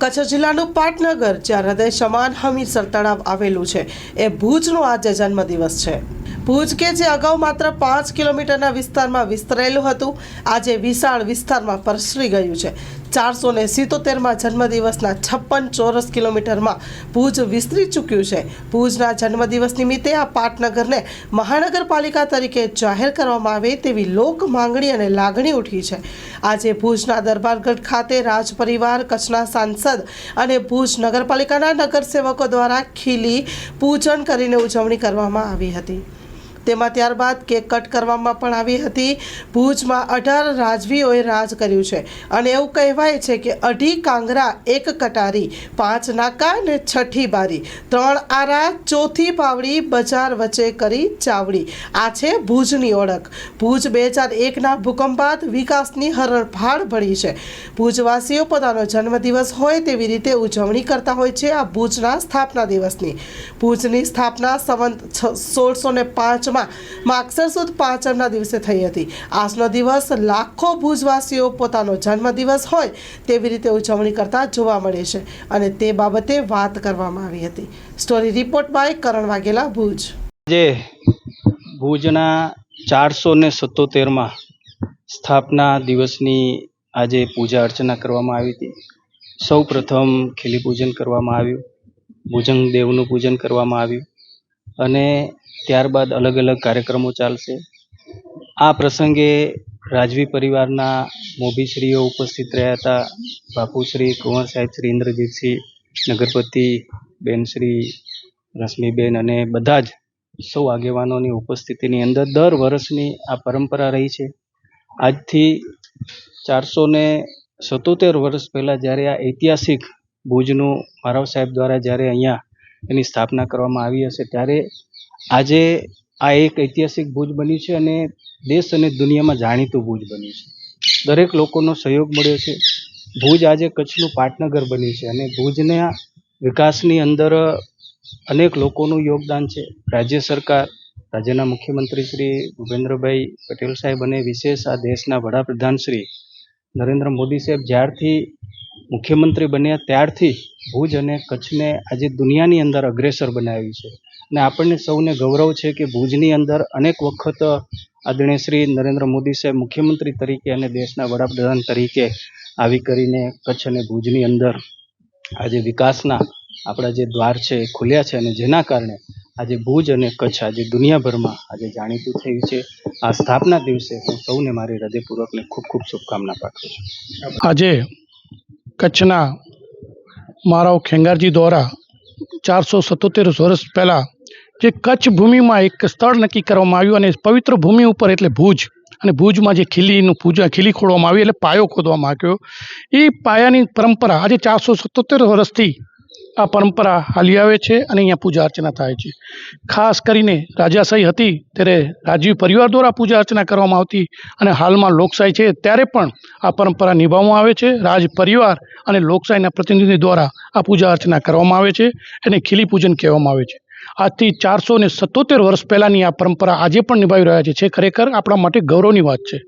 કચ્છ જિલ્લાનું પાટનગર, જ્યાં હૃદય સમાન હમીરસર તળાવ આવેલું છે. એ ભુજનો આજે જન્મદિવસ છે. ભુજ કે જે અગાઉ માત્ર પાંચ કિલોમીટરના વિસ્તારમાં વિસ્તરેલું હતું, આજે વિશાળ વિસ્તારમાં પ્રસરી ગયું છે. ચારસો ને સિત્તોતેરમાં જન્મદિવસના છપ્પન ચોરસ કિલોમીટરમાં ભુજ વિસ્તરી ચૂક્યું છે. ભુજના જન્મદિવસ નિમિત્તે આ પાટનગરને મહાનગરપાલિકા તરીકે જાહેર કરવામાં આવે તેવી લોક માંગણી અને લાગણી ઉઠી છે. આજે ભુજના દરબારગઢ ખાતે રાજ પરિવાર કચ્છના સાંસદ અને ભુજ નગરપાલિકાના નગરસેવકો દ્વારા ખીલી પૂજન કરીને ઉજવણી કરવામાં આવી હતી. તેમાં ત્યારબાદ કેક કટ કરવામાં પણ આવી હતી. ભુજમાં અઢાર રાજવીઓએ રાજ કર્યું છે. અને એવું કહેવાય છે કે અઢી કાંગરા, એક કટારી, પાંચ નાકા ને છઠ્ઠી બારી. ત્રણ આરા, ચોથી પાવડી, બજાર વચ્ચે કરી ચાવડી. આ છે ભુજની ઓળખ. ભુજ બે હજાર એકના ભૂકંપ બાદ વિકાસની હરણફાળ ભળી છે. ભુજવાસીઓ પોતાનો જન્મદિવસ હોય તેવી રીતે ઉજવણી કરતા હોય છે આ ભુજના સ્થાપના દિવસની. ભુજની સ્થાપના સંવંત સોળસો ને પાંચમાં માગસર સુદ પાંચમના દિવસે થઈ હતી. આજનો દિવસ લાખો ભુજવાસીઓ પોતાનો જન્મદિવસ હોય તેવી રીતે ઉજવણી કરતા જોવા મળે છે અને તે બાબતે વાત કરવામાં આવી હતી. Story report by Karan Vaghela, Bhuj. જે ભુજના ચારસો ને સત્તોતેરમાં સ્થાપના દિવસની આજે પૂજા અર્ચના કરવામાં આવી હતી. સૌ પ્રથમ ખીલી પૂજન કરવામાં આવ્યું. ભુજંગ દેવનું પૂજન કરવામાં આવ્યું. અને ત્યારબાદ અલગ અલગ કાર્યક્રમો ચાલશે. આ પ્રસંગે રાજવી પરિવારના મોભીશ્રીઓ ઉપસ્થિત રહ્યા હતા. બાપુશ્રી, કુંવર સાહેબ, શ્રી ઇન્દ્રજીતસિંહ, નગરપતિ બેનશ્રી રશ્મિબેન અને બધા જ સૌ આગેવાનોની ઉપસ્થિતિની અંદર દર વર્ષની આ પરંપરા રહી છે. આજથી ચારસો ને સત્તોતેર વર્ષ પહેલાં જ્યારે આ ઐતિહાસિક ભુજનું મારવ સાહેબ દ્વારા જ્યારે અહીંયા એની સ્થાપના કરવામાં આવી હશે. ત્યારે આજે આ એક ઐતિહાસિક ભુજ બન્યું છે અને દેશ અને દુનિયામાં જાણીતું ભુજ બન્યું છે. દરેક લોકોનો સહયોગ મળ્યો છે. ભુજ આજે કચ્છનું પાટનગર બન્યું છે અને ભુજના વિકાસની અંદર અનેક લોકોનું યોગદાન છે. રાજ્ય સરકાર, રાજ્યના મુખ્યમંત્રી શ્રી ભૂપેન્દ્રભાઈ પટેલ સાહેબ અને વિશેષ આ દેશના વડાપ્રધાન શ્રી નરેન્દ્ર મોદી સાહેબ જ્યારથી મુખ્યમંત્રી બન્યા ત્યારથી ભુજ અને કચ્છને આજે દુનિયાની અંદર અગ્રેસર બનાવ્યું છે. અને આપણને સૌને ગૌરવ છે કે ભુજની અંદર અનેક વખત આદરણીય શ્રી નરેન્દ્ર મોદી સાહેબ મુખ્યમંત્રી તરીકે અને દેશના વડાપ્રધાન તરીકે આવી કરીને કચ્છ અને ભુજની અંદર આજે વિકાસના આપણા જે દ્વાર છે એ ખુલ્યા છે અને જેના કારણે આજે ભુજ અને કચ્છ આજે દુનિયાભરમાં આજે જાણીતું થયું છે. આ સ્થાપના દિવસે હું સૌને મારી હૃદયપૂર્વકને ખૂબ ખૂબ શુભકામના પાઠવું છું. આજે કચ્છના મારાઓ ખેંગારજી દ્વારા ચારસો સત્તોતેર વર્ષ પહેલાં જે કચ્છ ભૂમિમાં એક સ્થળ નક્કી કરવામાં આવ્યું અને પવિત્ર ભૂમિ ઉપર એટલે ભુજ અને ભુજમાં જે ખીલીનું પૂજા ખીલી ખોડવામાં આવી એટલે પાયો ખોદવામાં આવ્યો. એ પાયાની પરંપરા આજે ચારસો સત્તોતેર વર્ષથી આ પરંપરા હાલી આવે છે અને અહીંયા પૂજા અર્ચના થાય છે. ખાસ કરીને રાજાશાહી હતી ત્યારે રાજીવ પરિવાર દ્વારા પૂજા અર્ચના કરવામાં આવતી અને હાલમાં લોકશાહી છે ત્યારે પણ આ પરંપરા નિભાવવામાં આવે છે. રાજ પરિવાર અને લોકશાહીના પ્રતિનિધિ દ્વારા આ પૂજા અર્ચના કરવામાં આવે છે એને ખીલી પૂજન કહેવામાં આવે છે. આજથી ચારસો ને સત્તોતેર વર્ષ પહેલાંની આ પરંપરા આજે પણ નિભાવી રહ્યા છે. ખરેખર આપણા માટે ગૌરવની વાત છે.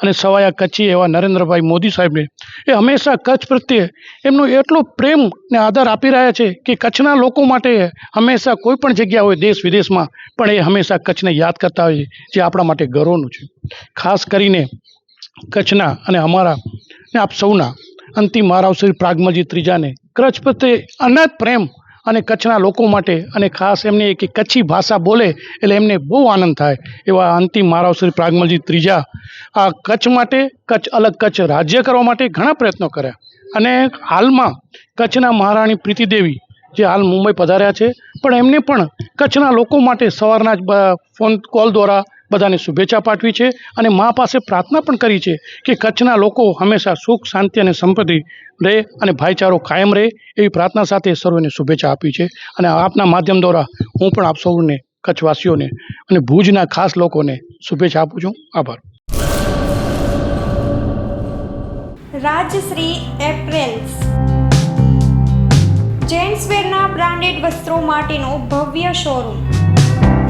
અને સવાયા કચ્છી એવા નરેન્દ્રભાઈ મોદી સાહેબને એ હંમેશા કચ્છ પ્રત્યે એમનો એટલો પ્રેમ ને આદર આપી રહ્યા છે કે કચ્છના લોકો માટે હંમેશા કોઈ પણ જગ્યા હોય દેશ વિદેશમાં પણ એ હંમેશા કચ્છને યાદ કરતા હોય જે આપણા માટે ગૌરવનું છે. ખાસ કરીને કચ્છના અને અમારા ને આપ સૌના અંતિમ મહારાવ શ્રી પ્રાગમજી ત્રીજાને. કચ્છ પ્રત્યે અનાથ પ્રેમ અને કચ્છના લોકો માટે અને ખાસ એમને એક કચ્છી ભાષા બોલે એટલે એમને બહુ આનંદ થાય એવા અંતિમ મારાવ શ્રી પ્રાગમલજી ત્રીજા આ કચ્છ માટે કચ્છ અલગ કચ્છ રાજ્ય કરવા માટે ઘણા પ્રયત્નો કર્યા. અને હાલમાં કચ્છના મહારાણી પ્રીતિદેવી જે હાલ મુંબઈ પધાર્યા છે, પણ એમને પણ કચ્છના લોકો માટે સવારના જ ફોન કોલ દ્વારા બધાને શુભેચ્છા પાઠવી છે અને મા પાસે પ્રાર્થના પણ કરી છે કે કચ્છના લોકો હંમેશા સુખ, શાંતિ અને સંપત્તિ રહે અને ભાઈચારો કાયમ રહે એવી પ્રાર્થના સાથે સર્વને શુભેચ્છા આપી છે. અને આપના માધ્યમ દ્વારા હું પણ આપ સૌને કચ્છવાસીઓને અને ભુજના ખાસ લોકોને શુભેચ્છા આપું છું. આભાર. રાજશ્રી એપ્રેલ્સ. જેન્ટ્સવેરના બ્રાન્ડેડ વસ્ત્રો માટેનો ભવ્ય showroom.